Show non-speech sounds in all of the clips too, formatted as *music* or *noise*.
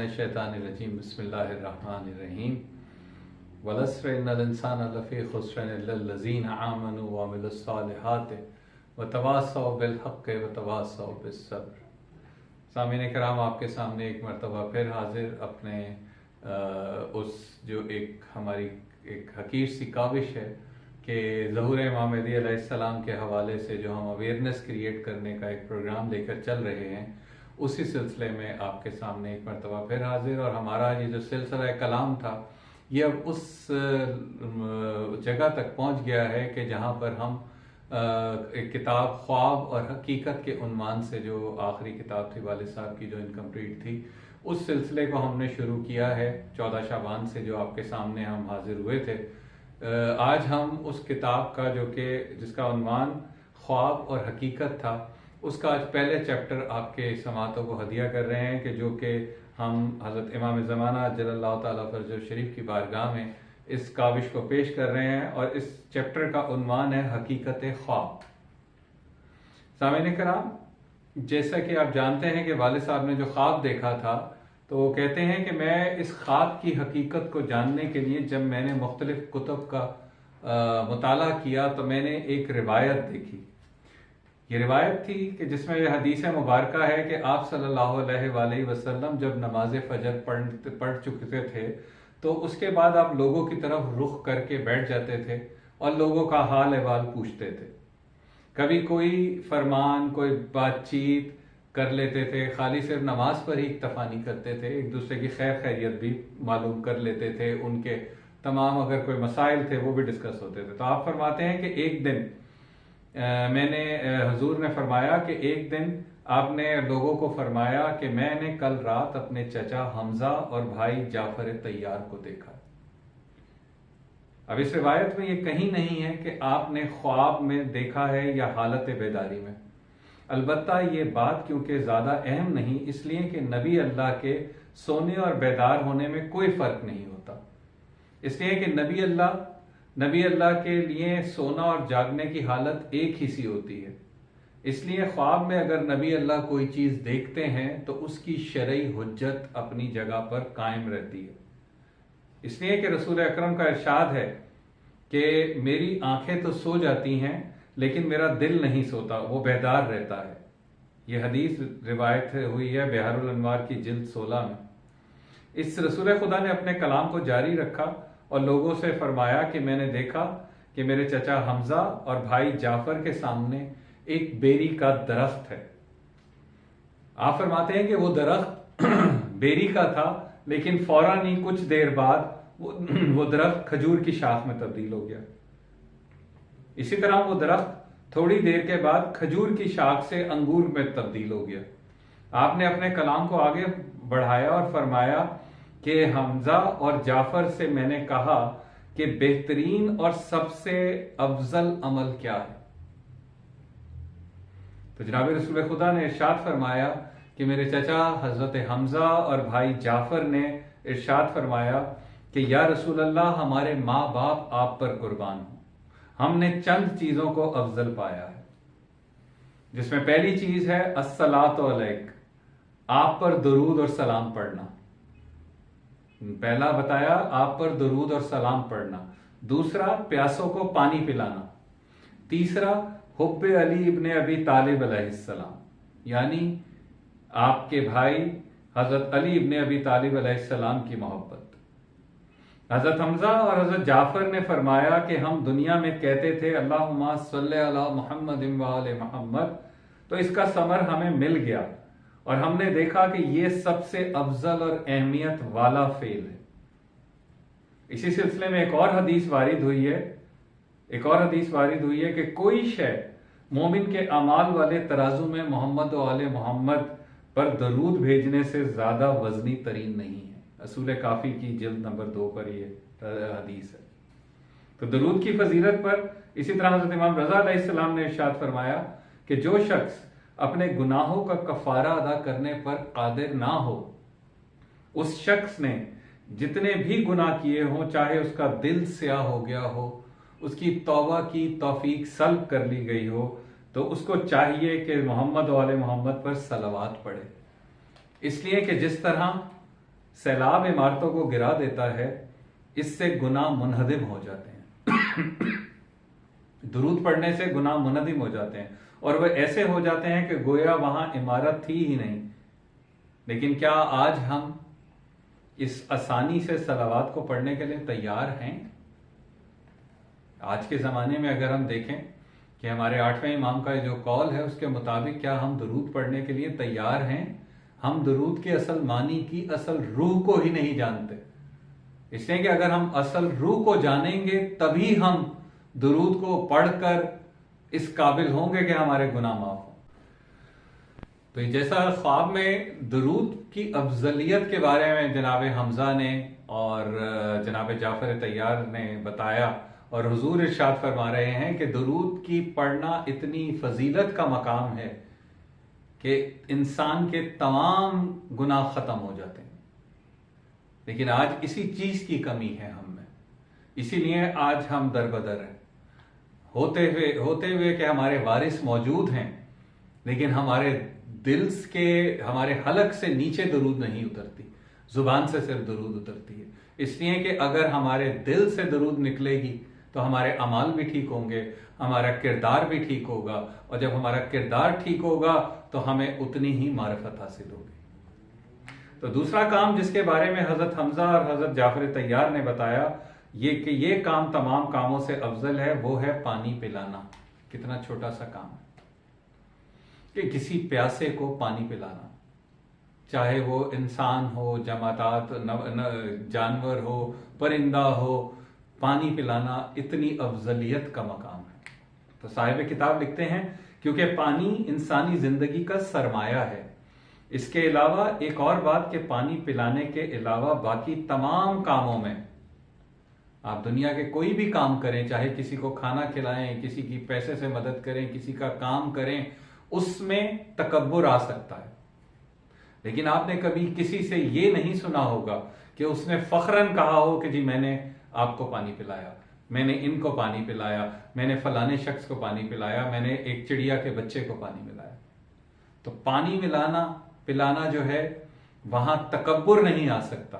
من الشیطان الرجیم، بسم اللہ الرحمن الرحیم. ولسر ان الانسان لفی خسرن الا الذین آمنوا وعملوا الصالحات وتواصوا بالحق وتواصوا بالصبر. سامعین کرام، آپ کے سامنے ایک مرتبہ پھر حاضر اپنے اس جو ایک ہماری ایک حقیر سی کاوش ہے کہ ظہور امام مہدی علیہ السلام کے حوالے سے جو ہم اویئرنیس کریٹ کرنے کا ایک پروگرام لے کر چل رہے ہیں اسی سلسلے میں آپ کے سامنے ایک مرتبہ پھر حاضر اور ہمارا یہ جو سلسلہ کلام تھا، یہ اب اس جگہ تک پہنچ گیا ہے کہ جہاں پر ہم ایک کتاب خواب اور حقیقت کے عنوان سے جو آخری کتاب تھی والد صاحب کی جو انکمپلیٹ تھی، اس سلسلے کو ہم نے شروع کیا ہے چودہ شابان سے جو آپ کے سامنے ہم حاضر ہوئے تھے۔ آج ہم اس کتاب کا جو کہ، جس کا عنوان خواب اور حقیقت تھا اس کا آج پہلے چیپٹر آپ کے سماعتوں کو ہدیہ کر رہے ہیں کہ جو کہ ہم حضرت امام زمانہ جل اللہ تعالیٰ فرض شریف کی بارگاہ میں اس کاوش کو پیش کر رہے ہیں اور اس چیپٹر کا عنوان ہے حقیقت خواب۔ سامعین کرام، جیسا کہ آپ جانتے ہیں کہ والد صاحب نے جو خواب دیکھا تھا، تو وہ کہتے ہیں کہ میں اس خواب کی حقیقت کو جاننے کے لیے جب میں نے مختلف کتب کا مطالعہ کیا تو میں نے ایک روایت دیکھی۔ یہ روایت تھی کہ جس میں یہ حدیث مبارکہ ہے کہ آپ صلی اللہ علیہ وآلہ وسلم جب نماز فجر پڑھ چکتے تھے، تو اس کے بعد آپ لوگوں کی طرف رخ کر کے بیٹھ جاتے تھے اور لوگوں کا حال احوال پوچھتے تھے۔ کبھی کوئی فرمان، کوئی بات چیت کر لیتے تھے، خالی صرف نماز پر ہی اکتفا نہیں کرتے تھے، ایک دوسرے کی خیر خیریت بھی معلوم کر لیتے تھے، ان کے تمام اگر کوئی مسائل تھے وہ بھی ڈسکس ہوتے تھے۔ تو آپ فرماتے ہیں کہ ایک دن میں نے حضور نے فرمایا کہ ایک دن آپ نے لوگوں کو فرمایا کہ میں نے کل رات اپنے چچا حمزہ اور بھائی جعفر تیار کو دیکھا۔ اب اس روایت میں یہ کہیں نہیں ہے کہ آپ نے خواب میں دیکھا ہے یا حالت بیداری میں۔ البتہ یہ بات کیونکہ زیادہ اہم نہیں، اس لیے کہ نبی اللہ کے سونے اور بیدار ہونے میں کوئی فرق نہیں ہوتا۔ اس لیے کہ نبی اللہ نبی اللہ کے لیے سونا اور جاگنے کی حالت ایک ہی سی ہوتی ہے۔ اس لیے خواب میں اگر نبی اللہ کوئی چیز دیکھتے ہیں تو اس کی شرعی حجت اپنی جگہ پر قائم رہتی ہے۔ اس لیے کہ رسول اکرم کا ارشاد ہے کہ میری آنکھیں تو سو جاتی ہیں لیکن میرا دل نہیں سوتا، وہ بیدار رہتا ہے۔ یہ حدیث روایت ہوئی ہے بہار الانوار کی جلد سولہ میں۔ اس رسول خدا نے اپنے کلام کو جاری رکھا اور لوگوں سے فرمایا کہ میں نے دیکھا کہ میرے چچا حمزہ اور بھائی جعفر کے سامنے ایک بیری کا درخت ہے۔ آپ فرماتے ہیں کہ وہ درخت *clears throat* بیری کا تھا، لیکن فوراً ہی کچھ دیر بعد *clears throat* وہ درخت کھجور کی شاخ میں تبدیل ہو گیا۔ اسی طرح وہ درخت تھوڑی دیر کے بعد کھجور کی شاخ سے انگور میں تبدیل ہو گیا۔ آپ نے اپنے کلام کو آگے بڑھایا اور فرمایا کہ حمزہ اور جعفر سے میں نے کہا کہ بہترین اور سب سے افضل عمل کیا ہے۔ تو جناب رسول خدا نے ارشاد فرمایا کہ میرے چچا حضرت حمزہ اور بھائی جعفر نے ارشاد فرمایا کہ یا رسول اللہ ہمارے ماں باپ آپ پر قربان ہوں۔ ہم نے چند چیزوں کو افضل پایا ہے۔ جس میں پہلی چیز ہے السلاط علیک، آپ پر درود اور سلام پڑھنا۔ پہلا بتایا، آپ پر درود اور سلام پڑھنا. دوسرا، پیاسوں کو پانی پلانا. تیسرا، حب علی ابن ابی طالب علیہ السلام. یعنی آپ کے بھائی حضرت علی ابن ابی طالب علیہ السلام کی محبت. حضرت حمزہ اور حضرت جعفر نے فرمایا کہ ہم دنیا میں کہتے تھے اللہ صلی اللہ محمد محمد. تو اس کا سمر ہمیں مل گیا. اور ہم نے دیکھا کہ یہ سب سے افضل اور اہمیت والا فیل ہے۔ اسی سلسلے میں ایک اور حدیث وارد ہوئی ہے۔ ایک اور حدیث وارد ہوئی ہے کہ کوئی شے مومن کے اعمال والے ترازو میں محمد و آل محمد پر درود بھیجنے سے زیادہ وزنی ترین نہیں ہے۔ اصول کافی کی جلد نمبر دو پر یہ حدیث ہے۔ تو درود کی فضیلت پر اسی طرح حضرت امام رضا علیہ السلام نے ارشاد فرمایا کہ جو شخص اپنے گناہوں کا کفارہ ادا کرنے پر قادر نہ ہو۔ اس شخص نے جتنے بھی گناہ کیے ہوں، چاہے اس کا دل سیاہ ہو گیا ہو، اس کی توبہ کی توفیق سلب کر لی گئی ہو، تو اس کو چاہیے کہ محمد والے محمد پر سلوات پڑھے۔ اس لیے کہ جس طرح سیلاب عمارتوں کو گرا دیتا ہے، اس سے گناہ منہدم ہو جاتے ہیں۔ درود پڑھنے سے گناہ منہدم ہو جاتے ہیں اور وہ ایسے ہو جاتے ہیں کہ گویا وہاں عمارت تھی ہی نہیں۔ لیکن کیا آج ہم اس آسانی سے سلاوات کو پڑھنے کے لیے تیار ہیں؟ آج کے زمانے میں اگر ہم دیکھیں کہ ہمارے آٹھویں امام کا جو کال ہے، اس کے مطابق کیا ہم درود پڑھنے کے لیے تیار ہیں؟ ہم درود کے اصل معنی کی اصل روح کو ہی نہیں جانتے۔ اس لیے کہ اگر ہم اصل روح کو جانیں گے، تبھی ہم درود کو پڑھ کر اس قابل ہوں گے کہ ہمارے گناہ معاف ہوں۔ تو جیسا خواب میں درود کی افضلیت کے بارے میں جناب حمزہ نے اور جناب جعفر تیار نے بتایا اور حضور ارشاد فرما رہے ہیں کہ درود کی پڑھنا اتنی فضیلت کا مقام ہے کہ انسان کے تمام گناہ ختم ہو جاتے ہیں۔ لیکن آج اسی چیز کی کمی ہے ہم میں۔ اسی لیے آج ہم در بدر ہیں۔ ہوتے ہوئے ہوتے ہوئے کہ ہمارے وارث موجود ہیں، لیکن ہمارے دل کے ہمارے حلق سے نیچے درود نہیں اترتی، زبان سے صرف درود اترتی ہے۔ اس لیے کہ اگر ہمارے دل سے درود نکلے گی تو ہمارے امال بھی ٹھیک ہوں گے، ہمارا کردار بھی ٹھیک ہوگا۔ اور جب ہمارا کردار ٹھیک ہوگا تو ہمیں اتنی ہی معرفت حاصل ہوگی۔ تو دوسرا کام جس کے بارے میں حضرت حمزہ اور حضرت جعفر تیار نے بتایا یہ کہ یہ کام تمام کاموں سے افضل ہے، وہ ہے پانی پلانا۔ کتنا چھوٹا سا کام ہے۔ کہ کسی پیاسے کو پانی پلانا۔ چاہے وہ انسان ہو، جماعتات جانور ہو، پرندہ ہو، پانی پلانا اتنی افضلیت کا مقام ہے۔ تو صاحب کتاب لکھتے ہیں، کیونکہ پانی انسانی زندگی کا سرمایہ ہے۔ اس کے علاوہ ایک اور بات کہ پانی پلانے کے علاوہ باقی تمام کاموں میں آپ دنیا کے کوئی بھی کام کریں، چاہے کسی کو کھانا کھلائیں، کسی کی پیسے سے مدد کریں، کسی کا کام کریں، اس میں تکبر آ سکتا ہے۔ لیکن آپ نے کبھی کسی سے یہ نہیں سنا ہوگا کہ اس نے فخرن کہا ہو کہ جی میں نے آپ کو پانی پلایا، میں نے ان کو پانی پلایا، میں نے فلانے شخص کو پانی پلایا، میں نے ایک چڑیا کے بچے کو پانی ملایا۔ تو پانی ملانا، پلانا جو ہے، وہاں تکبر نہیں آ سکتا۔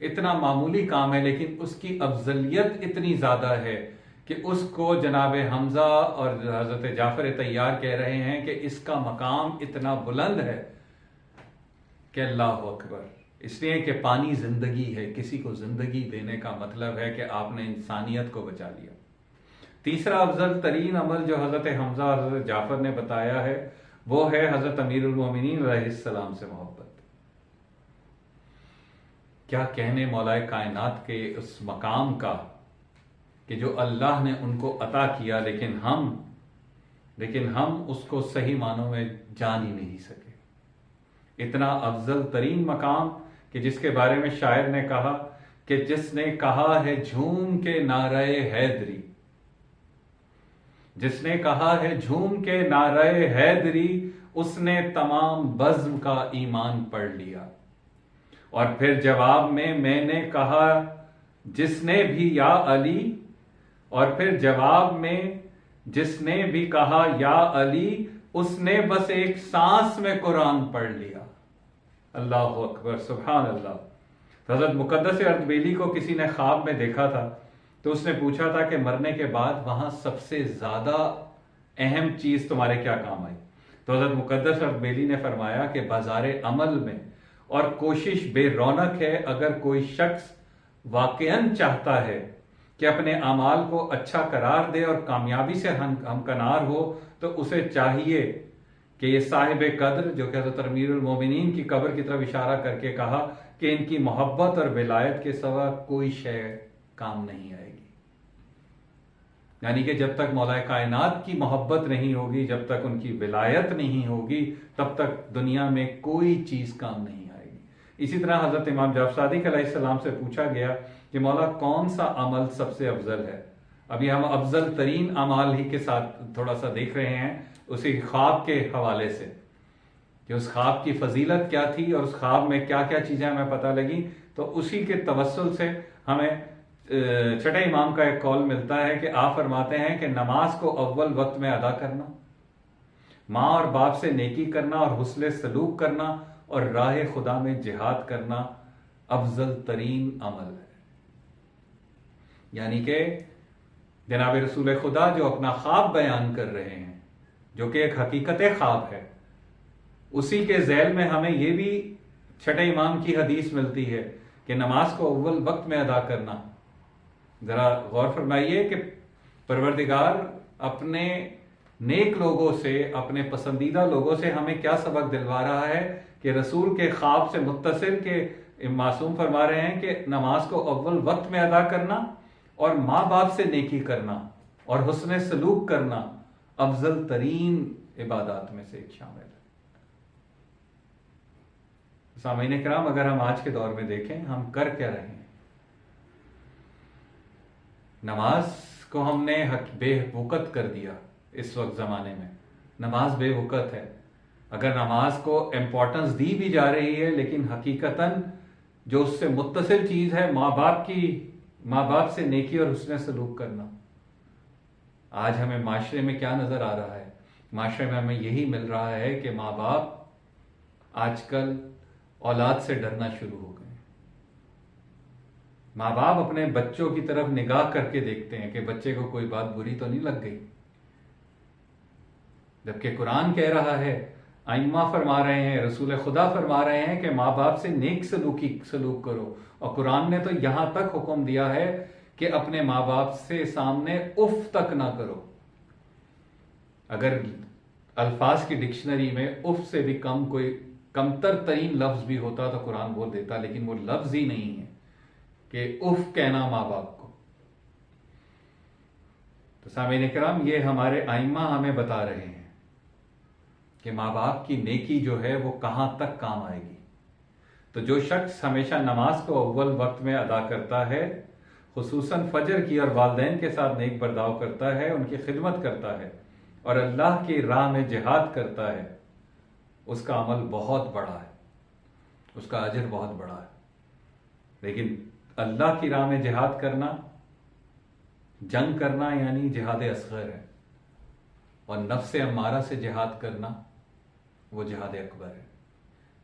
اتنا معمولی کام ہے، لیکن اس کی افضلیت اتنی زیادہ ہے کہ اس کو جناب حمزہ اور حضرت جعفر تیار کہہ رہے ہیں کہ اس کا مقام اتنا بلند ہے کہ اللہ اکبر۔ اس لیے کہ پانی زندگی ہے، کسی کو زندگی دینے کا مطلب ہے کہ آپ نے انسانیت کو بچا لیا۔ تیسرا افضل ترین عمل جو حضرت حمزہ اور حضرت جعفر نے بتایا ہے، وہ ہے حضرت امیر المومنین علیہ السلام سے محبت۔ کیا کہنے مولائے کائنات کے اس مقام کا کہ جو اللہ نے ان کو عطا کیا، لیکن ہم لیکن ہم اس کو صحیح معنوں میں جان ہی نہیں سکے۔ اتنا افضل ترین مقام کہ جس کے بارے میں شاعر نے کہا کہ جس نے کہا ہے جھوم کے نعرہ حیدری۔ جس نے کہا ہے جھوم کے نعرہ حیدری، اس نے تمام بزم کا ایمان پڑھ لیا۔ اور پھر جواب میں میں نے کہا، جس نے بھی یا علی، اور پھر جواب میں جس نے بھی کہا یا علی، اس نے بس ایک سانس میں قرآن پڑھ لیا۔ اللہ اکبر، سبحان اللہ۔ حضرت مقدس بیلی کو کسی نے خواب میں دیکھا تھا، تو اس نے پوچھا تھا کہ مرنے کے بعد وہاں سب سے زیادہ اہم چیز تمہارے کیا کام آئی؟ تو حضرت مقدس بیلی نے فرمایا کہ بازار عمل میں اور کوشش بے رونق ہے اگر کوئی شخص واقعاً چاہتا ہے کہ اپنے اعمال کو اچھا قرار دے اور کامیابی سے ہم کنار ہو، تو اسے چاہیے کہ یہ صاحب قدر، جو کہ حضرت امیر المومنین کی قبر کی طرف اشارہ کر کے کہا کہ ان کی محبت اور ولایت کے سوا کوئی شے کام نہیں آئے گی۔ یعنی کہ جب تک مولا کائنات کی محبت نہیں ہوگی، جب تک ان کی ولایت نہیں ہوگی، تب تک دنیا میں کوئی چیز کام نہیں اسی طرح حضرت امام جعفر صادق علیہ السلام سے پوچھا گیا کہ مولا کون سا عمل سب سے افضل ہے؟ ابھی ہم افضل ترین عمال ہی کے ساتھ تھوڑا سا دیکھ رہے ہیں اسی خواب کے حوالے سے۔ کہ اس خواب کی فضیلت کیا تھی اور اس خواب میں کیا کیا چیزیں ہمیں پتہ لگی تو اسی کے توسل سے ہمیں چھٹے امام کا ایک کال ملتا ہے کہ آپ فرماتے ہیں کہ نماز کو اول وقت میں ادا کرنا، ماں اور باپ سے نیکی کرنا اور حسل سلوک کرنا اور راہ خدا میں جہاد کرنا افضل ترین عمل ہے۔ یعنی کہ جناب رسول خدا جو اپنا خواب بیان کر رہے ہیں، جو کہ ایک حقیقت خواب ہے، اسی کے ذیل میں ہمیں یہ بھی چھٹے امام کی حدیث ملتی ہے کہ نماز کو اول وقت میں ادا کرنا۔ ذرا غور فرمائیے کہ پروردگار اپنے نیک لوگوں سے، اپنے پسندیدہ لوگوں سے ہمیں کیا سبق دلوا رہا ہے؟ کہ رسول کے خواب سے متصل کے معصوم فرما رہے ہیں کہ نماز کو اول وقت میں ادا کرنا اور ماں باپ سے نیکی کرنا اور حسن سلوک کرنا افضل ترین عبادات میں سے ایک شامل ہے۔ سامعین کرام، اگر ہم آج کے دور میں دیکھیں، ہم کر کیا رہے ہیں؟ نماز کو ہم نے بے وقت کر دیا اس وقت زمانے میں۔ نماز بے وقت ہے۔ اگر نماز کو امپورٹنس دی بھی جا رہی ہے، لیکن حقیقتاً جو اس سے متصل چیز ہے، ماں باپ کی، ماں باپ سے نیکی اور حسن سلوک کرنا۔ آج ہمیں معاشرے میں کیا نظر آ رہا ہے؟ معاشرے میں ہمیں یہی مل رہا ہے کہ ماں باپ آج کل اولاد سے ڈرنا شروع ہو گئے۔ ماں باپ اپنے بچوں کی طرف نگاہ کر کے دیکھتے ہیں کہ بچے کو کوئی بات بری تو نہیں لگ گئی۔ جبکہ قرآن کہہ رہا ہے آئمہ فرما رہے ہیں، رسول خدا فرما رہے ہیں کہ ماں باپ سے نیک سلوکی سلوک کرو۔ اور قرآن نے تو یہاں تک حکم دیا ہے کہ اپنے ماں باپ سے سامنے اف تک نہ کرو۔ اگر الفاظ کی ڈکشنری میں اف سے بھی کم کوئی کمتر ترین لفظ بھی ہوتا تو قرآن بول دیتا، لیکن وہ لفظ ہی نہیں ہے کہ اف کہنا ماں باپ کو۔ تو سامعین کرام، یہ ہمارے آئمہ ہمیں بتا رہے ہیں۔ کہ ماں باپ کی نیکی جو ہے وہ کہاں تک کام آئے گی۔ تو جو شخص ہمیشہ نماز کو اول وقت میں ادا کرتا ہے، خصوصاً فجر کی اور والدین کے ساتھ نیک برداؤ کرتا ہے، ان کی خدمت کرتا ہے اور اللہ کی راہ میں جہاد کرتا ہے، اس کا عمل بہت بڑا ہے۔ اس کا اجر بہت بڑا ہے۔ لیکن اللہ کی راہ میں جہاد کرنا، جنگ کرنا یعنی جہاد اصغر ہے۔ اور نفس امارہ سے جہاد کرنا وہ جہاد اکبر ہے۔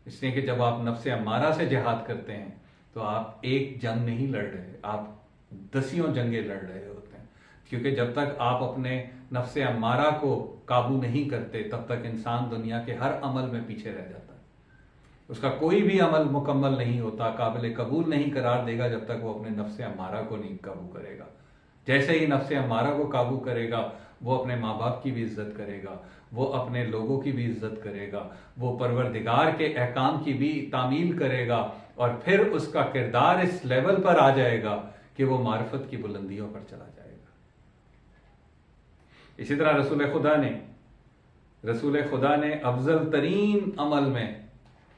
اس لیے کہ جب آپ نفس امارہ سے جہاد کرتے ہیں تو آپ ایک جنگ نہیں لڑ رہے، آپ دسیوں جنگیں لڑ رہے ہوتے ہیں۔ کیونکہ جب تک آپ اپنے نفس امارہ کو قابو نہیں کرتے، تب تک انسان دنیا کے ہر عمل میں پیچھے رہ جاتا ہے۔ اس کا کوئی بھی عمل مکمل نہیں ہوتا، قابل قبول نہیں قرار دے گا جب تک وہ اپنے نفس امارہ کو نہیں قابو کرے گا۔ جیسے ہی نفس امارہ کو قابو کرے گا، وہ اپنے ماں باپ کی بھی عزت کرے گا۔ وہ اپنے لوگوں کی بھی عزت کرے گا، وہ پروردگار کے احکام کی بھی تعمیل کرے گا اور پھر اس کا کردار اس لیول پر آ جائے گا کہ وہ معرفت کی بلندیوں پر چلا جائے گا۔ اسی طرح رسول خدا نے، رسول خدا نے افضل ترین عمل میں،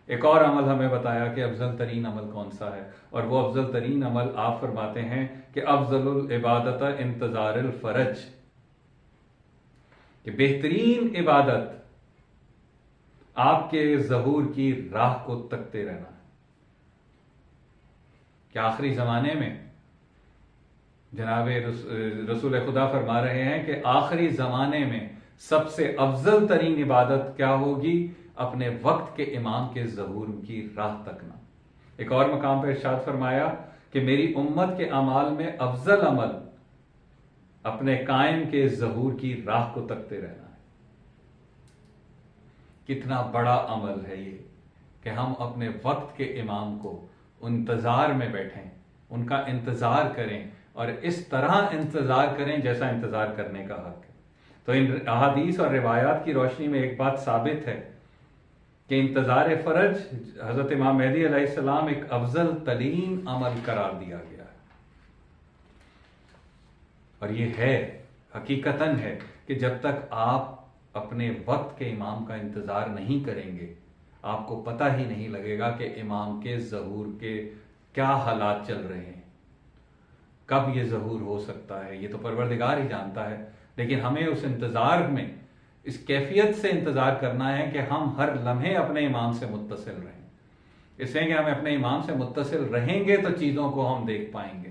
ایک اور عمل ہمیں بتایا کہ افضل ترین عمل کون سا ہے؟ اور وہ افضل ترین عمل آپ فرماتے ہیں کہ افضل العبادت انتظار الفرج۔ کہ بہترین عبادت آپ کے ظہور کی راہ کو تکتے رہنا ہے۔ کہ آخری زمانے میں جناب رسول خدا فرما رہے ہیں کہ آخری زمانے میں سب سے افضل ترین عبادت کیا ہوگی؟ اپنے وقت کے امام کے ظہور کی راہ تکنا۔ ایک اور مقام پہ ارشاد فرمایا کہ میری امت کے اعمال میں افضل عمل اپنے قائم کے ظہور کی راہ کو تکتے رہنا ہے۔ کتنا بڑا عمل ہے یہ کہ ہم اپنے وقت کے امام کو انتظار میں بیٹھیں، ان کا انتظار کریں اور اس طرح انتظار کریں جیسا انتظار کرنے کا حق ہے۔ تو ان احادیث اور روایات کی روشنی میں ایک بات ثابت ہے کہ انتظار فرج حضرت امام مہدی علیہ السلام ایک افضل ترین عمل قرار دیا گیا۔ اور یہ ہے، حقیقتاً ہے کہ جب تک آپ اپنے وقت کے امام کا انتظار نہیں کریں گے، آپ کو پتہ ہی نہیں لگے گا کہ امام کے ظہور کے کیا حالات چل رہے ہیں۔ کب یہ ظہور ہو سکتا ہے، یہ تو پروردگار ہی جانتا ہے، لیکن ہمیں اس انتظار میں، اس کیفیت سے انتظار کرنا ہے کہ ہم ہر لمحے اپنے امام سے متصل رہیں۔ اس لیے کہ ہم اپنے امام سے متصل رہیں گے تو چیزوں کو ہم دیکھ پائیں گے۔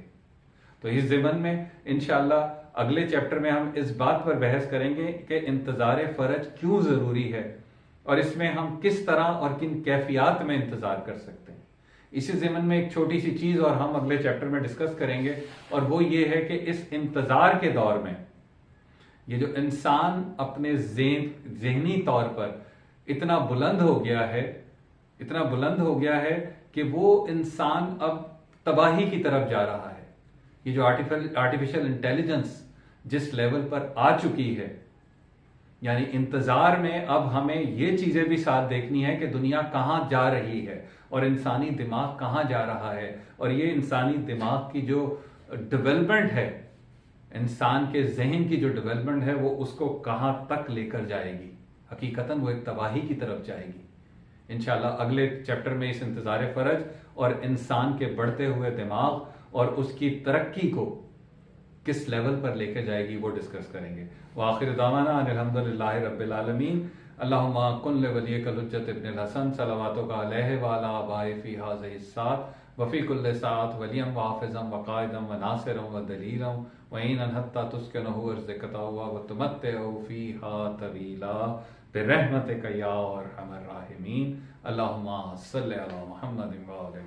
تو اس زمن میں انشاءاللہ اگلے چیپٹر میں ہم اس بات پر بحث کریں گے کہ انتظار فرج کیوں ضروری ہے اور اس میں ہم کس طرح اور کن کیفیات میں انتظار کر سکتے ہیں۔ اسی ضمن میں ایک چھوٹی سی چیز اور ہم اگلے چیپٹر میں ڈسکس کریں گے اور وہ یہ ہے کہ اس انتظار کے دور میں یہ جو انسان اپنے ذہنی طور پر اتنا بلند ہو گیا ہے، اتنا بلند ہو گیا ہے کہ وہ انسان اب تباہی کی طرف جا رہا ہے۔ یہ جو آرٹیفیشل انٹیلیجنس جس لیول پر آ چکی ہے یعنی انتظار میں اب ہمیں یہ چیزیں بھی ساتھ دیکھنی ہے کہ دنیا کہاں جا رہی ہے اور انسانی دماغ کہاں جا رہا ہے۔ اور یہ انسانی دماغ کی جو ڈیولپمنٹ ہے، انسان کے ذہن کی جو ڈیولپمنٹ ہے، وہ اس کو کہاں تک لے کر جائے گی؟ حقیقتاً وہ ایک تباہی کی طرف جائے گی۔ انشاءاللہ اگلے چیپٹر میں اس انتظار فرج اور انسان کے بڑھتے ہوئے دماغ اور اس کی ترقی کو کس لیول پر لے کے جائے گی وہ ڈسکس کریں گے۔ وآخر دعوانا ان الحمدللہ رب العالمین۔ اللہم کن لولیک الحجت ابن الحسن صلواتو کا علیہ والا آبائی فی حاضر السات وفی کل سات ولیم وحافظم وقائدم وناصرم ودلیلم وین انحطا تسکنہو ارزکتاوا وتمتعو فیہا طویلا۔ برحمتک یا ارحم الراحمین۔ اللہم صلی اللہ محمد وآلہ